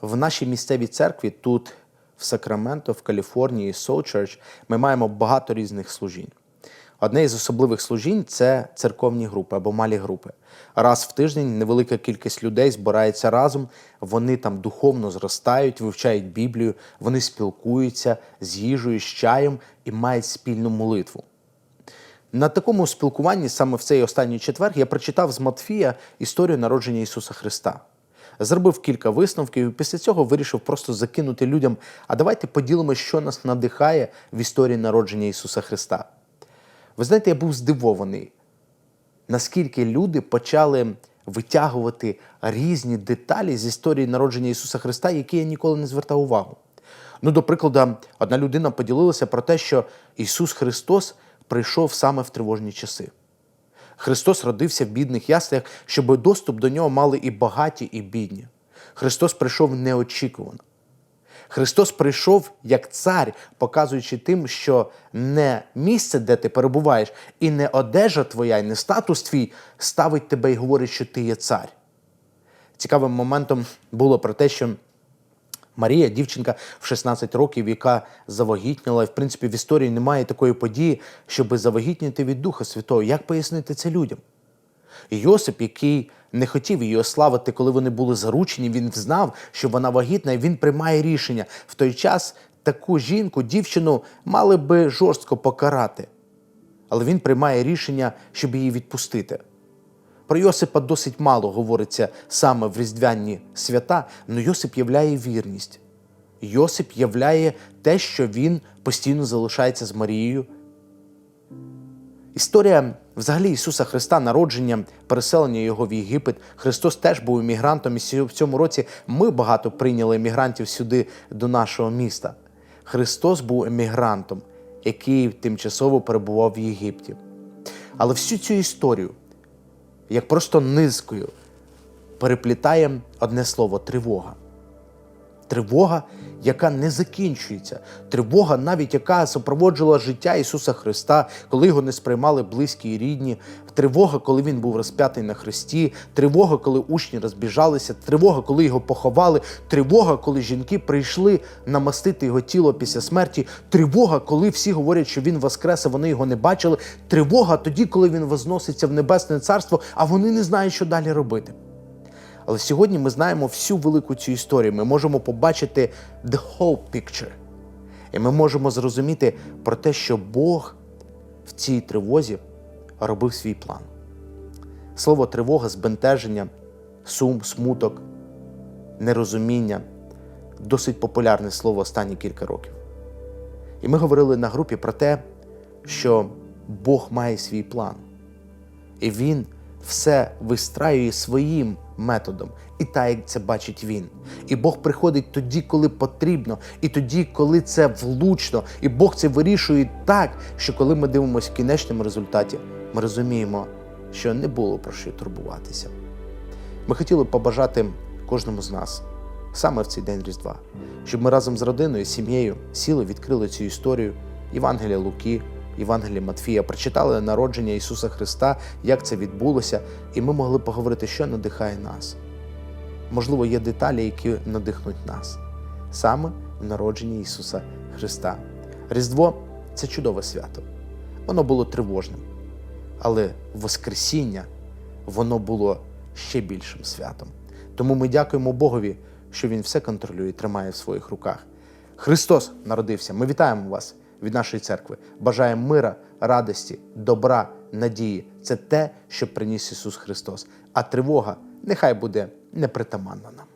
В нашій місцевій церкві тут, в Сакраменто, в Каліфорнії, Soul Church, ми маємо багато різних служінь. Одне із особливих служінь це церковні групи або малі групи. Раз в тиждень невелика кількість людей збирається разом, вони там духовно зростають, вивчають Біблію, вони спілкуються з їжею, з чаєм і мають спільну молитву. На такому спілкуванні саме в цей останній четвер я прочитав з Матфія історію народження Ісуса Христа. Зробив кілька висновків і після цього вирішив просто закинути людям. А давайте поділимося, що нас надихає в історії народження Ісуса Христа. Ви знаєте, я був здивований, наскільки люди почали витягувати різні деталі з історії народження Ісуса Христа, які я ніколи не звертав увагу. Ну, до прикладу, одна людина поділилася про те, що Ісус Христос прийшов саме в тривожні часи. Христос родився в бідних яслях, щоб доступ до нього мали і багаті, і бідні. Христос прийшов неочікувано. Христос прийшов як цар, показуючи тим, що не місце, де ти перебуваєш, і не одежа твоя, і не статус твій ставить тебе і говорить, що ти є цар. Цікавим моментом було про те, що Марія, дівчинка в 16 років, яка завагітніла, і в принципі в історії немає такої події, щоб завагітніти від Духа Святого. Як пояснити це людям? Йосип, який не хотів її ославити, коли вони були заручені, він знав, що вона вагітна, і він приймає рішення. В той час таку жінку, дівчину, мали би жорстко покарати. Але він приймає рішення, щоб її відпустити. Про Йосипа досить мало говориться саме в різдвяні свята, але Йосип являє вірність. Йосип являє те, що він постійно залишається з Марією. Історія взагалі Ісуса Христа, народження, переселення Його в Єгипет. Христос теж був іммігрантом, і в цьому році ми багато прийняли іммігрантів сюди до нашого міста. Христос був емігрантом, який тимчасово перебував в Єгипті. Але всю цю історію, як просто низкою, переплітає одне слово тривога. Тривога, яка не закінчується. Тривога, навіть яка супроводжувала життя Ісуса Христа, коли його не сприймали близькі і рідні. Тривога, коли він був розп'ятий на хресті, тривога, коли учні розбіжалися, тривога, коли його поховали, тривога, коли жінки прийшли намастити його тіло після смерті, тривога, коли всі говорять, що він воскрес, а вони його не бачили. Тривога тоді, коли він возноситься в небесне царство, а вони не знають, що далі робити. Але сьогодні ми знаємо всю велику цю історію. Ми можемо побачити the whole picture. І ми можемо зрозуміти про те, що Бог в цій тривозі робив свій план. Слово тривога, збентеження, сум, смуток, нерозуміння досить популярне слово останні кілька років. І ми говорили на групі про те, що Бог має свій план. І він все вистраює своїм методом, і так, як це бачить він. І Бог приходить тоді, коли потрібно, і тоді, коли це влучно. І Бог це вирішує так, що коли ми дивимося в кінечному результаті, ми розуміємо, що не було про що турбуватися. Ми хотіли б побажати кожному з нас саме в цей день Різдва, щоб ми разом з родиною, сім'єю сіли, відкрили цю історію Євангелія Луки, Євангелія Матфія, прочитали народження Ісуса Христа, як це відбулося, і ми могли поговорити, що надихає нас. Можливо, є деталі, які надихнуть нас саме в народженні Ісуса Христа. Різдво це чудове свято. Воно було тривожним, але Воскресіння воно було ще більшим святом. Тому ми дякуємо Богові, що Він все контролює і тримає в своїх руках. Христос народився. Ми вітаємо вас від нашої церкви. Бажаємо мира, радості, добра, надії. Це те, що приніс Ісус Христос. А тривога нехай буде непритаманна нам.